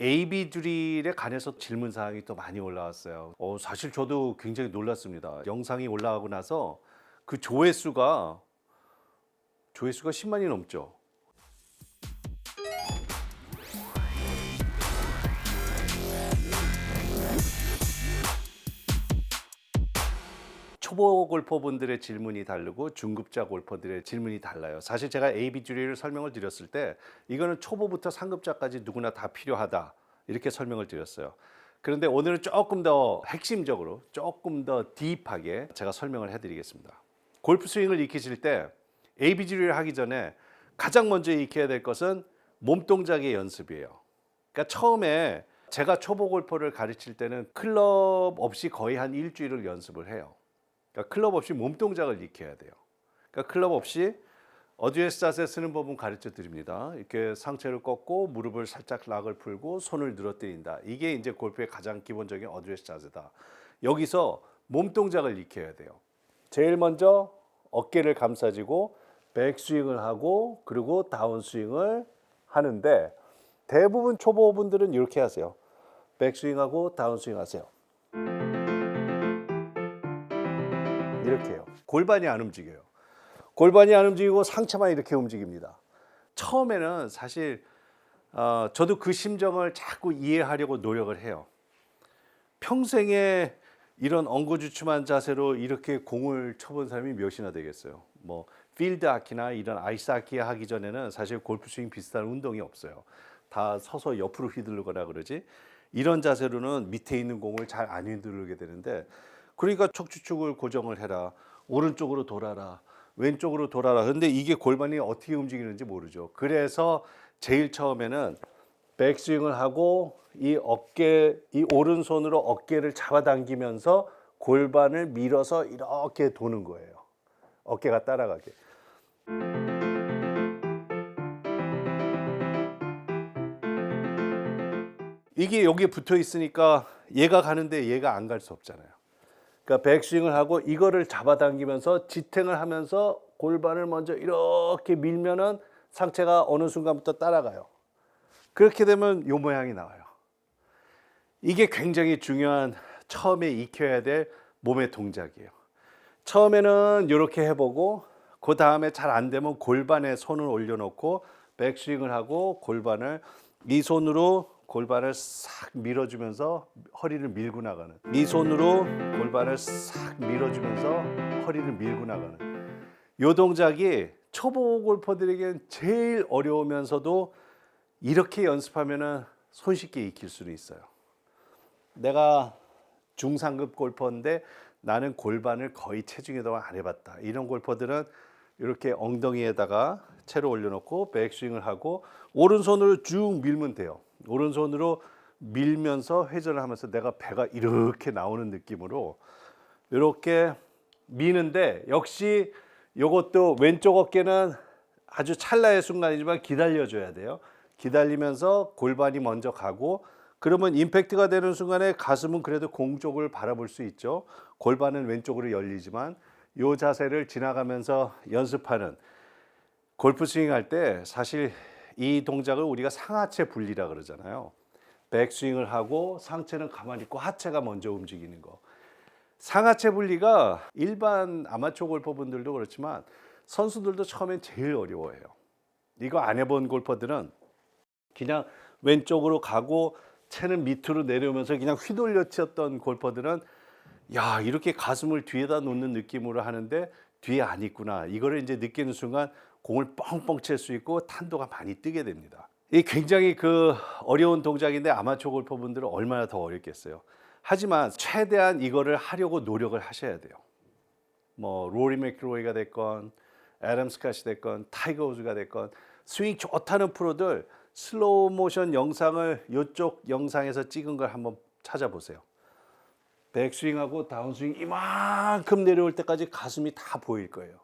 AB 드릴에 관해서 질문 사항이 또 많이 올라왔어요. 어, 사실 저도 굉장히 놀랐습니다. 영상이 올라가고 나서 그 조회수가 조회수가 10만이 넘죠. 초보 골퍼분들의 질문이 다르고 중급자 골퍼들의 질문이 달라요. 사실 제가 AB 주리를 설명을 드렸을 때 이거는 초보부터 상급자까지 누구나 다 필요하다 이렇게 설명을 드렸어요. 그런데 오늘은 조금 더 핵심적으로 조금 더 딥하게 제가 설명을 해드리겠습니다. 골프 스윙을 익히실 때 AB 주리를 하기 전에 가장 먼저 익혀야 될 것은 몸 동작의 연습이에요. 그러니까 처음에 제가 초보 골퍼를 가르칠 때는 클럽 없이 거의 한 일주일을 연습을 해요. 그러니까 클럽 없이 몸 동작을 익혀야 돼요. 그러니까 클럽 없이 어드레스 자세 쓰는 법은 가르쳐 드립니다. 이렇게 상체를 꺾고 무릎을 살짝 락을 풀고 손을 늘어뜨린다. 이게 이제 골프의 가장 기본적인 어드레스 자세다. 여기서 몸 동작을 익혀야 돼요. 제일 먼저 어깨를 감싸지고 백스윙을 하고 그리고 다운스윙을 하는데 대부분 초보분들은 이렇게 하세요. 백스윙하고 다운스윙 하세요. 이렇게 해요. 골반이 안 움직여요. 골반이 안 움직이고 상체만 이렇게 움직입니다. 처음에는 사실 어, 저도 그 심정을 자꾸 이해하려고 노력을 해요. 평생에 이런 엉거주춤한 자세로 이렇게 공을 쳐본 사람이 몇이나 되겠어요. 뭐 필드 하키나 이런 아이스 하키 하기 전에는 사실 골프 스윙 비슷한 운동이 없어요. 다 서서 옆으로 휘두르거나 그러지. 이런 자세로는 밑에 있는 공을 잘 안 휘두르게 되는데 그러니까 척추축을 고정을 해라. 오른쪽으로 돌아라. 왼쪽으로 돌아라. 근데 이게 골반이 어떻게 움직이는지 모르죠. 그래서 제일 처음에는 백스윙을 하고 이 어깨 이 오른손으로 어깨를 잡아당기면서 골반을 밀어서 이렇게 도는 거예요. 어깨가 따라가게. 이게 여기에 붙어 있으니까 얘가 가는데 얘가 안 갈 수 없잖아요. 그러니까 백스윙을 하고 이거를 잡아당기면서 지탱을 하면서 골반을 먼저 이렇게 밀면은 상체가 어느 순간부터 따라가요. 그렇게 되면 요 모양이 나와요. 이게 굉장히 중요한 처음에 익혀야 될 몸의 동작이에요. 처음에는 이렇게 해보고 그 다음에 잘 안 되면 골반에 손을 올려놓고 백스윙을 하고 골반을 이 손으로 골반을 싹 밀어주면서 허리를 밀고 나가는 이 손으로 골반을 싹 밀어주면서 허리를 밀고 나가는 요 동작이 초보 골퍼들에겐 제일 어려우면서도 이렇게 연습하면은 손쉽게 익힐 수는 있어요. 내가 중상급 골퍼인데 나는 골반을 거의 체중에 동안 안 해봤다. 이런 골퍼들은 이렇게 엉덩이에다가 채를 올려놓고 백스윙을 하고 오른손으로 쭉 밀면 돼요. 오른손으로 밀면서 회전을 하면서 내가 배가 이렇게 나오는 느낌으로 이렇게 미는데 역시 이것도 왼쪽 어깨는 아주 찰나의 순간이지만 기다려줘야 돼요. 기다리면서 골반이 먼저 가고 그러면 임팩트가 되는 순간에 가슴은 그래도 공 쪽을 바라볼 수 있죠. 골반은 왼쪽으로 열리지만 이 자세를 지나가면서 연습하는 골프 스윙 할 때 사실 이 동작을 우리가 상하체 분리라 그러잖아요. 백스윙을 하고 상체는 가만히 있고 하체가 먼저 움직이는 거. 상하체 분리가 일반 아마추어 골퍼분들도 그렇지만 선수들도 처음엔 제일 어려워해요. 이거 안 해본 골퍼들은 그냥 왼쪽으로 가고 채는 밑으로 내려오면서 그냥 휘돌려 쳤던 골퍼들은 야 이렇게 가슴을 뒤에다 놓는 느낌으로 하는데 뒤에 안 있구나 이거를 이제 느끼는 순간 공을 뻥뻥 칠 수 있고 탄도가 많이 뜨게 됩니다. 이 굉장히 그 어려운 동작인데 아마추어 골퍼분들은 얼마나 더 어렵겠어요. 하지만 최대한 이거를 하려고 노력을 하셔야 돼요. 뭐 로리 맥로이가 됐건 애덤 스캇이 됐건 타이거 우즈가 됐건 스윙 좋다는 프로들 슬로우 모션 영상을 이쪽 영상에서 찍은 걸 한번 찾아보세요. 백스윙하고 다운스윙 이만큼 내려올 때까지 가슴이 다 보일 거예요.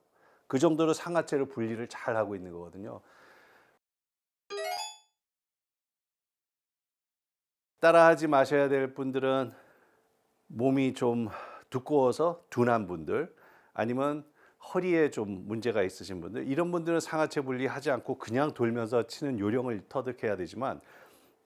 그 정도로 상하체를 분리를 잘 하고 있는 거거든요. 따라하지 마셔야 될 분들은 몸이 좀 두꺼워서 둔한 분들 아니면 허리에 좀 문제가 있으신 분들 이런 분들은 상하체 분리하지 않고 그냥 돌면서 치는 요령을 터득해야 되지만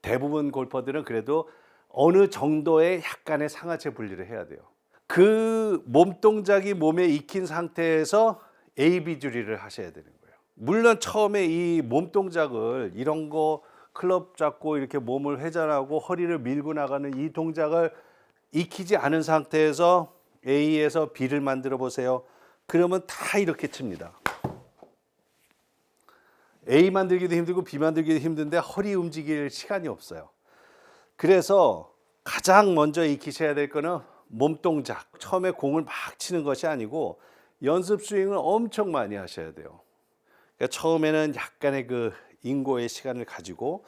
대부분 골퍼들은 그래도 어느 정도의 약간의 상하체 분리를 해야 돼요. 그 몸 동작이 몸에 익힌 상태에서 A, B 줄이를 하셔야 되는 거예요. 물론 처음에 이 몸 동작을 이런 거 클럽 잡고 이렇게 몸을 회전하고 허리를 밀고 나가는 이 동작을 익히지 않은 상태에서 A에서 B를 만들어 보세요. 그러면 다 이렇게 칩니다. A 만들기도 힘들고 B 만들기도 힘든데 허리 움직일 시간이 없어요. 그래서 가장 먼저 익히셔야 될 거는 몸 동작. 처음에 공을 막 치는 것이 아니고 연습 스윙을 엄청 많이 하셔야 돼요. 그러니까 처음에는 약간의 그 인고의 시간을 가지고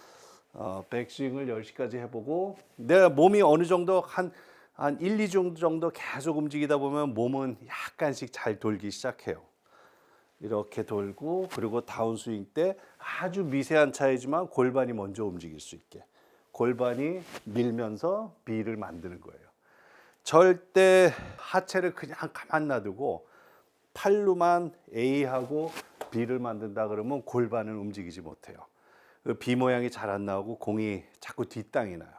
어, 백스윙을 10시까지 해보고 내가 몸이 어느 정도 한, 한 1, 2주 정도 계속 움직이다 보면 몸은 약간씩 잘 돌기 시작해요. 이렇게 돌고 그리고 다운스윙 때 아주 미세한 차이지만 골반이 먼저 움직일 수 있게 골반이 밀면서 B를 만드는 거예요. 절대 하체를 그냥 가만 놔두고 팔로만 A하고 B를 만든다 그러면 골반은 움직이지 못해요. 그 B 모양이 잘 안 나오고 공이 자꾸 뒷땅이 나요.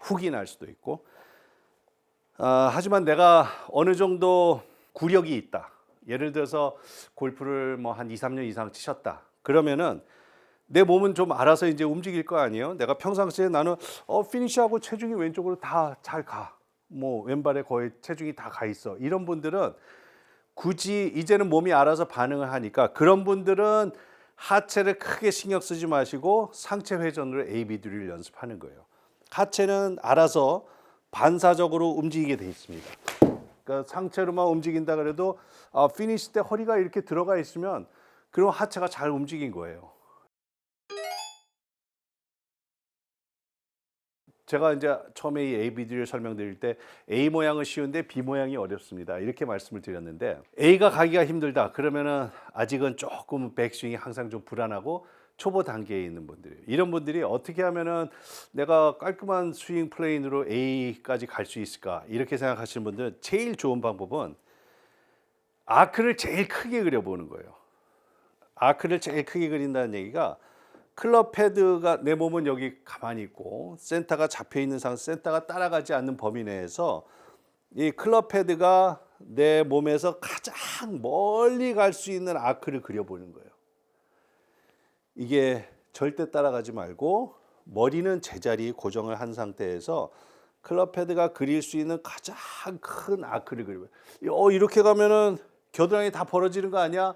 훅이 날 수도 있고. 아, 하지만 내가 어느 정도 구력이 있다. 예를 들어서 골프를 뭐 한 2, 3년 이상 치셨다. 그러면은 내 몸은 좀 알아서 이제 움직일 거 아니에요. 내가 평상시에 나는 어 피니시하고 체중이 왼쪽으로 다 잘 가. 뭐 왼발에 거의 체중이 다 가 있어. 이런 분들은 굳이 이제는 몸이 알아서 반응을 하니까 그런 분들은 하체를 크게 신경 쓰지 마시고 상체 회전으로 A, B 들을 연습하는 거예요. 하체는 알아서 반사적으로 움직이게 돼 있습니다. 그러니까 상체로만 움직인다 그래도 아, 피니시 때 허리가 이렇게 들어가 있으면 그럼 하체가 잘 움직인 거예요. 제가 이제 처음에 이 A, B, D를 설명드릴 때 A 모양은 쉬운데 B 모양이 어렵습니다. 이렇게 말씀을 드렸는데 A가 가기가 힘들다. 그러면은 아직은 조금 백스윙이 항상 좀 불안하고 초보 단계에 있는 분들이 이런 분들이 어떻게 하면은 내가 깔끔한 스윙 플레인으로 A까지 갈 수 있을까 이렇게 생각하시는 분들은 제일 좋은 방법은 아크를 제일 크게 그려보는 거예요. 아크를 제일 크게 그린다는 얘기가 클럽 헤드가 내 몸은 여기 가만히 있고 센터가 잡혀 있는 상황 센터가 따라가지 않는 범위 내에서 이 클럽 헤드가 내 몸에서 가장 멀리 갈 수 있는 아크를 그려보는 거예요. 이게 절대 따라가지 말고 머리는 제자리에 고정을 한 상태에서 클럽 헤드가 그릴 수 있는 가장 큰 아크를 그려요. 어 이렇게 가면은 겨드랑이 다 벌어지는 거 아니야?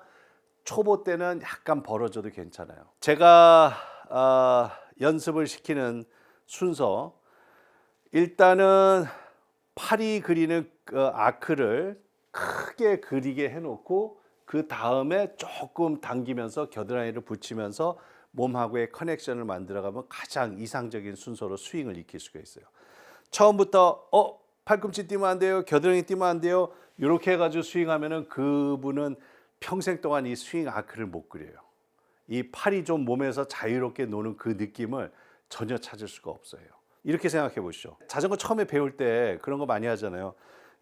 초보 때는 약간 벌어져도 괜찮아요. 제가 아, 연습을 시키는 순서 일단은 팔이 그리는 그 아크를 크게 그리게 해놓고 그 다음에 조금 당기면서 겨드랑이를 붙이면서 몸하고의 커넥션을 만들어가면 가장 이상적인 순서로 스윙을 익힐 수가 있어요. 처음부터 어 팔꿈치 뛰면 안 돼요, 겨드랑이 뛰면 안 돼요. 이렇게 해가지고 스윙하면은 그분은 평생 동안 이 스윙 아크를 못 그려요. 이 팔이 좀 몸에서 자유롭게 노는 그 느낌을 전혀 찾을 수가 없어요. 이렇게 생각해 보시죠. 자전거 처음에 배울 때 그런 거 많이 하잖아요.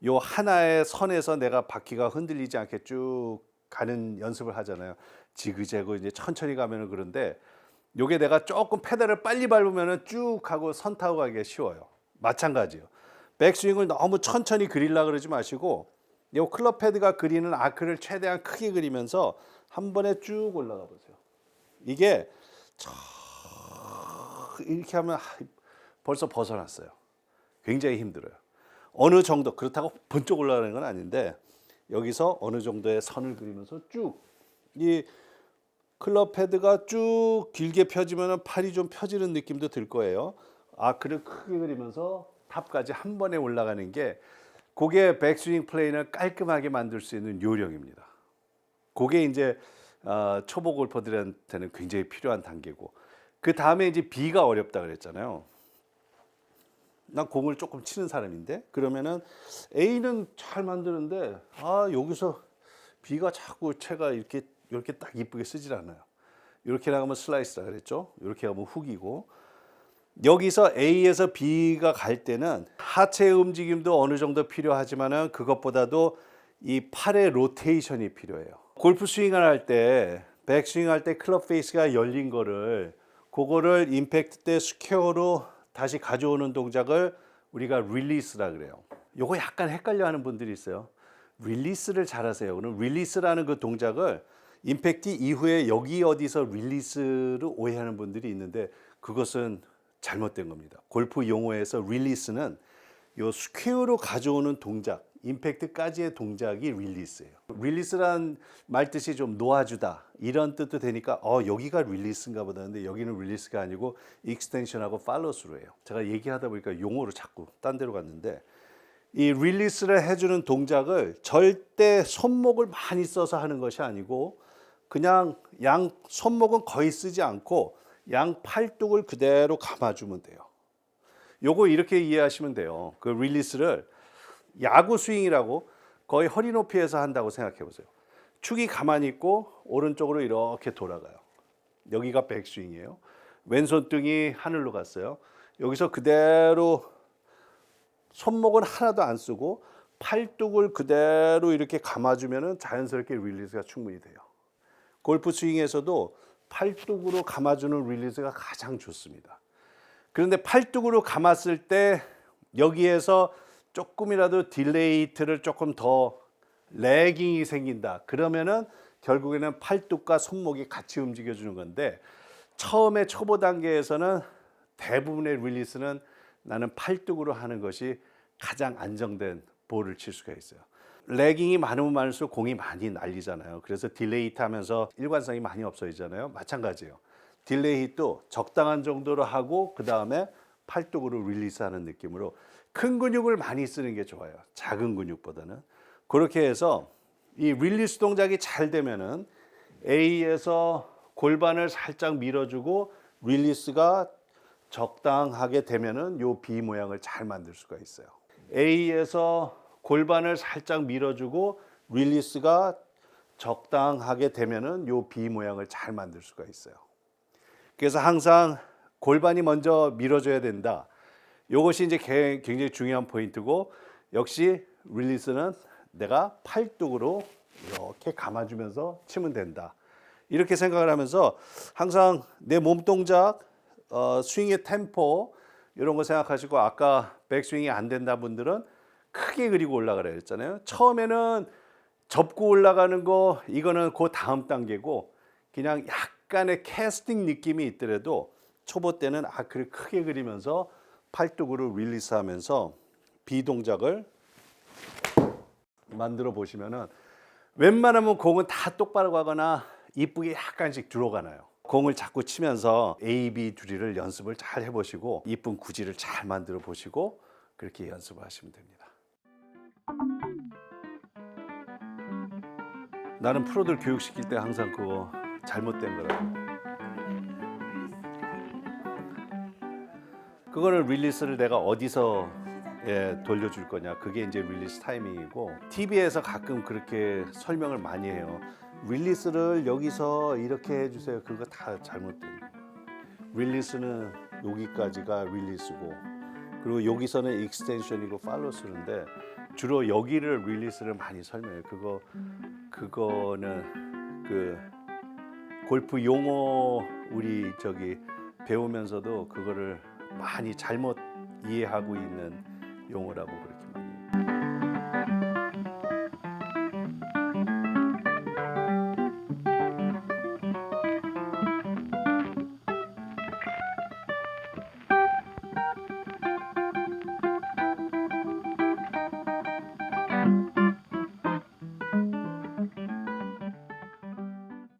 요 하나의 선에서 내가 바퀴가 흔들리지 않게 쭉 가는 연습을 하잖아요. 지그재그 이제 천천히 가면은 그런데 요게 내가 조금 페달을 빨리 밟으면은 쭉 하고 선 타고 가기가 쉬워요. 마찬가지요. 백스윙을 너무 천천히 그리려 그러지 마시고 요 클럽 패드가 그리는 아크를 최대한 크게 그리면서 한 번에 쭉 올라가 보세요. 이게 저 이렇게 하면 벌써 벗어났어요. 굉장히 힘들어요. 어느 정도 그렇다고 번쩍 올라가는 건 아닌데 여기서 어느 정도의 선을 그리면서 쭉 이 클럽 패드가 쭉 길게 펴지면 팔이 좀 펴지는 느낌도 들 거예요. 아크를 크게 그리면서 탑까지 한 번에 올라가는 게 그게 백스윙 플레이를 깔끔하게 만들 수 있는 요령입니다. 그게 이제 어, 초보 골퍼들한테는 굉장히 필요한 단계고 그 다음에 이제 B가 어렵다 그랬잖아요. 난 공을 조금 치는 사람인데 그러면은 A는 잘 만드는데 아 여기서 B가 자꾸 채가 이렇게 이렇게 딱 이쁘게 쓰질 않아요. 이렇게 나가면 슬라이스라 그랬죠. 이렇게 하면 훅이고 여기서 A에서 B가 갈 때는 하체 움직임도 어느 정도 필요하지만은 그것보다도 이 팔의 로테이션이 필요해요. 골프 스윙을 할 때, 백스윙 할 때 클럽 페이스가 열린 거를 그거를 임팩트 때 스퀘어로 다시 가져오는 동작을 우리가 릴리스라 그래요. 요거 약간 헷갈려 하는 분들이 있어요. 릴리스를 잘하세요. 그럼 릴리스라는 그 동작을 임팩트 이후에 여기 어디서 릴리스를 오해하는 분들이 있는데 그것은 잘못된 겁니다. 골프 용어에서 릴리스는 요 스퀘어로 가져오는 동작, 임팩트까지의 동작이 릴리스예요. 릴리스란 말 뜻이 좀 놓아주다 이런 뜻도 되니까 어 여기가 릴리스인가 보다 근데 여기는 릴리스가 아니고 익스텐션하고 팔로스로 해요. 제가 얘기하다 보니까 용어로 자꾸 딴 데로 갔는데 이 릴리스를 해주는 동작을 절대 손목을 많이 써서 하는 것이 아니고 그냥 양 손목은 거의 쓰지 않고 양 팔뚝을 그대로 감아주면 돼요. 요거 이렇게 이해하시면 돼요. 그 릴리스를 야구 스윙이라고 거의 허리 높이에서 한다고 생각해 보세요. 축이 가만히 있고 오른쪽으로 이렇게 돌아가요. 여기가 백스윙이에요. 왼손 등이 하늘로 갔어요. 여기서 그대로 손목은 하나도 안 쓰고 팔뚝을 그대로 이렇게 감아주면은 자연스럽게 릴리스가 충분히 돼요. 골프 스윙에서도 팔뚝으로 감아주는 릴리스가 가장 좋습니다. 그런데 팔뚝으로 감았을 때 여기에서 조금이라도 딜레이트를 조금 더 레깅이 생긴다. 그러면은 결국에는 팔뚝과 손목이 같이 움직여 주는 건데 처음에 초보 단계에서는 대부분의 릴리스는 나는 팔뚝으로 하는 것이 가장 안정된 볼을 칠 수가 있어요. 레깅이 많으면 많을수록 공이 많이 날리잖아요. 그래서 딜레이 하면서 일관성이 많이 없어지잖아요. 마찬가지예요. 딜레이 히트도 적당한 정도로 하고 그 다음에 팔뚝으로 릴리스하는 느낌으로 큰 근육을 많이 쓰는 게 좋아요. 작은 근육보다는 그렇게 해서 이 릴리스 동작이 잘 되면은 A에서 골반을 살짝 밀어주고 릴리스가 적당하게 되면은 요 B 모양을 잘 만들 수가 있어요. A에서 골반을 살짝 밀어주고 릴리스가 적당하게 되면은 요 B 모양을 잘 만들 수가 있어요. 그래서 항상 골반이 먼저 밀어줘야 된다. 이것이 이제 개- 굉장히 중요한 포인트고 역시 릴리스는 내가 팔뚝으로 이렇게 감아주면서 치면 된다. 이렇게 생각을 하면서 항상 내 몸 동작, 어, 스윙의 템포 이런 거 생각하시고 아까 백스윙이 안 된다 분들은 크게 그리고 올라가라 했잖아요. 처음에는 접고 올라가는 거 이거는 그 다음 단계고 그냥 약간의 캐스팅 느낌이 있더라도 초보 때는 아크를 크게 그리면서 팔뚝으로 릴리스하면서 비동작을 만들어 보시면은 웬만하면 공은 다 똑바로 가거나 이쁘게 약간씩 들어가나요. 공을 자꾸 치면서 A, B 둘이를 연습을 잘 해보시고 이쁜 구질을 잘 만들어 보시고 그렇게 연습을 하시면 됩니다. 나는 프로들 교육시킬 때 항상 그거 잘못된 거라고. 그거를 릴리스를 내가 어디서 예, 돌려줄 거냐. 그게 이제 릴리스 타이밍이고 TV에서 가끔 그렇게 설명을 많이 해요. 릴리스를 여기서 이렇게 해주세요. 그거 다 잘못돼요. 릴리스는 여기까지가 릴리스고 그리고 여기서는 익스텐션이고 팔로스인데 주로 여기를 릴리스를 많이 설명해요. 그거 그거는 그 골프 용어 우리 저기 배우면서도 그거를 많이 잘못 이해하고 있는 용어라고 말해요.